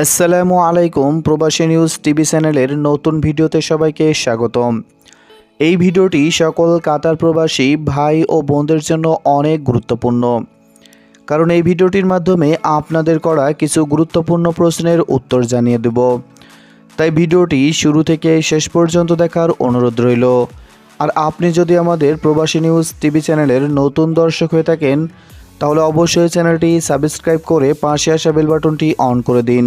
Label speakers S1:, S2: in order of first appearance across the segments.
S1: আসসালামু আলাইকুম, প্রবাসী নিউজ টিভি চ্যানেলের নতুন ভিডিওতে সবাইকে স্বাগতম। এই ভিডিওটি সকল কাতার প্রবাসী ভাই ও বোনদের জন্য অনেক গুরুত্বপূর্ণ। কারণ এই ভিডিওটির মাধ্যমে আপনাদের করা কিছু গুরুত্বপূর্ণ প্রশ্নের উত্তর জানিয়ে দেব। তাই ভিডিওটি শুরু থেকে শেষ পর্যন্ত দেখার অনুরোধ রইল। আর আপনি যদি আমাদের প্রবাসী নিউজ টিভি চ্যানেলের নতুন দর্শক হয়ে থাকেন তাহলে অবশ্যই চ্যানেলটি সাবস্ক্রাইব করে পাশে আসা বেল বাটনটি অন করে দিন।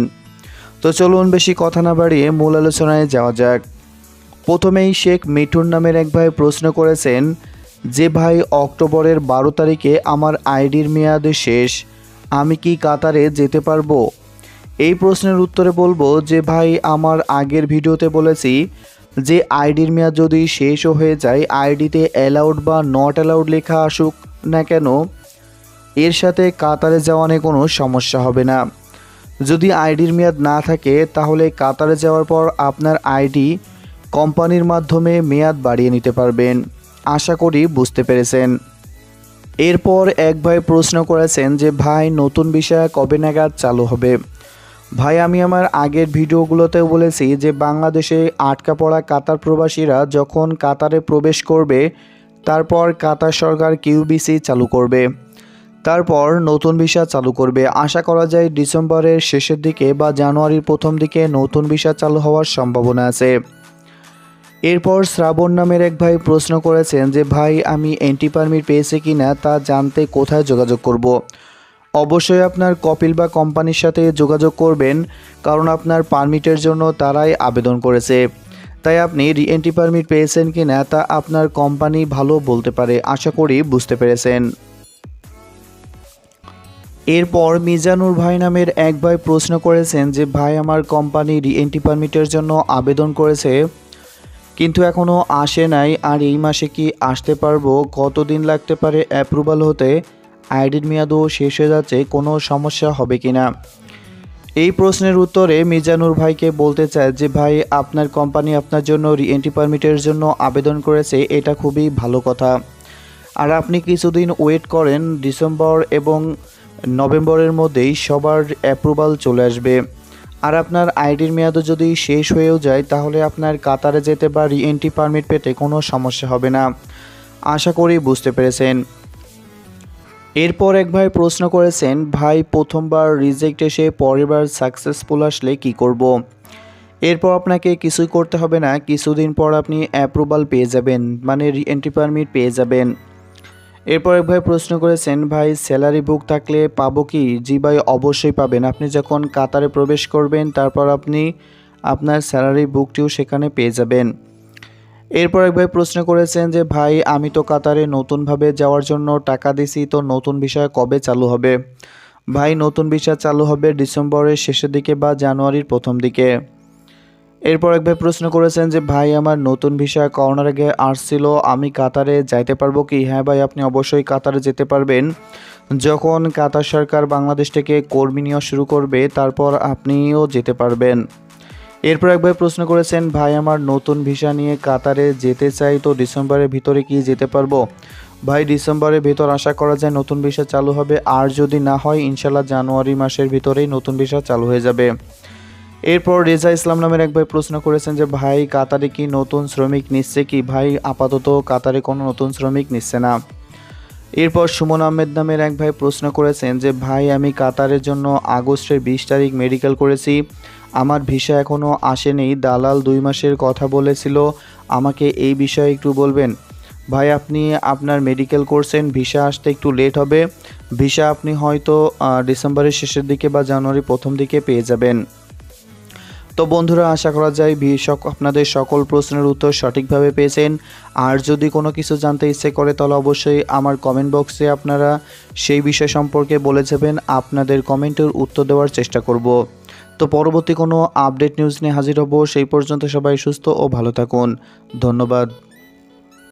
S1: তো চলুন বেশি কথা না বাড়িয়ে মূল আলোচনায় যাওয়া যাক। প্রথমেই শেখ মিঠুন নামের এক ভাই প্রশ্ন করেছেন, যে ভাই অক্টোবরের বারো তারিখে আমার আইডির মেয়াদ শেষ, আমি কি কাতারে যেতে পারব? এই প্রশ্নের উত্তরে বলব যে ভাই, আমার আগের ভিডিওতে বলেছি যে আইডির মেয়াদ যদি শেষও হয়ে যায়, আইডিতে অ্যালাউড বা নট অ্যালাউড লেখা আসুক না কেন এর সাথে কাতারে যাওয়া নিয়ে কোনো সমস্যা হবে না। যদি আইডির মেয়াদ না থাকে, তাহলে কাতারে যাওয়ার পর আপনার আইডি কোম্পানির মাধ্যমে মেয়াদ বাড়িয়ে নিতে পারবেন। আশা করি বুঝতে পেরেছেন। এরপর এক ভাই প্রশ্ন করেছেন যে, ভাই, নতুন বিষয় কবে নাগাদ চালু হবে? ভাই, আমি আমার আগের ভিডিওগুলোতেও বলেছি যে, বাংলাদেশে আটকা পড়া কাতার প্রবাসীরা যখন কাতারে প্রবেশ করবে, তারপর কাতার সরকার কিউবিসি চালু করবে। তারপর নতুন ভিসা চালু করবে। আশা করা যায় ডিসেম্বরের শেষের দিকে বা জানুয়ারির প্রথম দিকে নতুন ভিসা চালু হওয়ার সম্ভাবনা আছে। এরপর শ্রাবণ নামের এক ভাই প্রশ্ন করেছেন যে, ভাই, আমি এন্টি পারমিট পেয়েছি কি না তা জানতে কোথায় যোগাযোগ করব। অবশ্যই আপনার কপিল বা কোম্পানির সাথে যোগাযোগ করবেন, কারণ আপনার পারমিটের জন্য তারাই আবেদন করেছে। তাই আপনি রিএন্ট্রি পারমিট পেয়েছেন কি না তা আপনার কোম্পানি ভালো বলতে পারে, আশা করি বুঝতে পেরেছেন। এরপর মিজানুর ভাই নামের এক ভাই প্রশ্ন করেছেন যে, ভাই, আমার কোম্পানি রিএন্ট্রি পারমিটের জন্য আবেদন করেছে, কিন্তু এখনও আসে নাই, আর এই মাসে কি আসতে পারব? কতদিন লাগতে পারে অ্যাপ্রুভাল হতে? আইডির মেয়াদও শেষ হয়ে যাচ্ছে, কোনো সমস্যা হবে কি না এই প্রশ্নের উত্তরে মিজানুর ভাইকে বলতে চায় যে, ভাই, আপনার কোম্পানি আপনার জন্য রিএন্ট্রি পারমিটের জন্য আবেদন করেছে, এটা খুবই ভালো কথা। আর আপনি কিছুদিন ওয়েট করেন, ডিসেম্বর এবং নভেম্বরের মধ্যেই সবার অ্যাপ্রুভাল চলে আসবে। আর আপনার আইডির মেয়াদও যদি শেষ হয়েও যায়, তাহলে আপনার কাতারে যেতে বা রিএন্ট্রি পারমিট পেতে কোনো সমস্যা হবে না। আশা করি বুঝতে পেরেছেন। এরপর এক ভাই প্রশ্ন করেছেন, ভাই, প্রথমবার রিজেক্ট এসে পরের বার সাকসেসফুল আসলে কি করব। এরপর আপনাকে কিছুই করতে হবে না, কিছুদিন পর আপনি অ্যাপ্রুভাল পেয়ে যাবেন মানে রিএন্ট্রি পারমিট পেয়ে যাবেন। এরপর এক ভাই প্রশ্ন করেছেন, ভাই স্যালারি বুক থাকলে পাবো কি? জি ভাই অবশ্যই পাবেন। আপনি যখন কাতারে প্রবেশ করবেন, তারপর আপনি আপনার স্যালারি বুকটিও সেখানে পেয়ে যাবেন। এরপর এক ভাই প্রশ্ন করেছেন যে, ভাই, আমি তো কাতারে নতুনভাবে যাওয়ার জন্য টাকা দিছি, তো নতুন বিষয় কবে চালু হবে? ভাই, নতুন বিষয় চালু হবে ডিসেম্বরের শেষের দিকে বা জানুয়ারির প্রথম দিকে। এরপর এক ভাই প্রশ্ন করেছেন যে, ভাই, আমার নতুন ভিসা করোনার আগে আসছিল, আমি কাতারে যাইতে পারব কি? হ্যাঁ ভাই, আপনি অবশ্যই কাতারে যেতে পারবেন। যখন কাতার সরকার বাংলাদেশ থেকে কর্মী নেওয়া শুরু করবে, তারপর আপনিও যেতে পারবেন। এরপর এক ভাই প্রশ্ন করেছেন, ভাই, আমার নতুন ভিসা নিয়ে কাতারে যেতে চাই, তো ডিসেম্বরের ভিতরে কি যেতে পারব? ভাই, ডিসেম্বরের ভিতর আশা করা যায় নতুন ভিসা চালু হবে, আর যদি না হয়, ইনশাল্লাহ জানুয়ারি মাসের ভিতরেই নতুন ভিসা চালু হয়ে যাবে। এরপর রেজা ইসলাম নামের এক ভাই প্রশ্ন করেছেন যে, ভাই, কাতারে কি নতুন শ্রমিক নিচ্ছে কি? ভাই, আপাতত কাতারে কোনো নতুন শ্রমিক নিচ্ছে না। এরপর সুমন আহমেদ নামের এক ভাই প্রশ্ন করেছেন যে, ভাই, আমি কাতারের জন্য আগস্টের বিশ তারিখ মেডিকেল করেছি। আমার ভিসা এখনও আসেনি। দালাল দুই মাসের কথা বলেছিল। আমাকে এই বিষয়ে একটু বলবেন? ভাই, আপনি আপনার মেডিকেল করছেন। ভিসা আসতে একটু লেট হবে। ভিসা আপনি হয়তো ডিসেম্বরের শেষের দিকে বা জানুয়ারি প্রথম দিকে পেয়ে যাবেন। তো বন্ধুরা, আশা করা যায় সক- আপনাদের সকল প্রশ্নের উত্তর সঠিকভাবে পেয়েছেন। আর যদি কোনো কিছু জানতে ইচ্ছে করে, তাহলে অবশ্যই আমার কমেন্ট বক্সে আপনারা সেই বিষয় সম্পর্কে বলে যাবেন। আপনাদের কমেন্টের উত্তর দেওয়ার চেষ্টা করব। তো পরবর্তী কোনো আপডেট নিউজ নিয়ে হাজির হব। সেই পর্যন্ত সবাই সুস্থ ও ভালো থাকুন। ধন্যবাদ।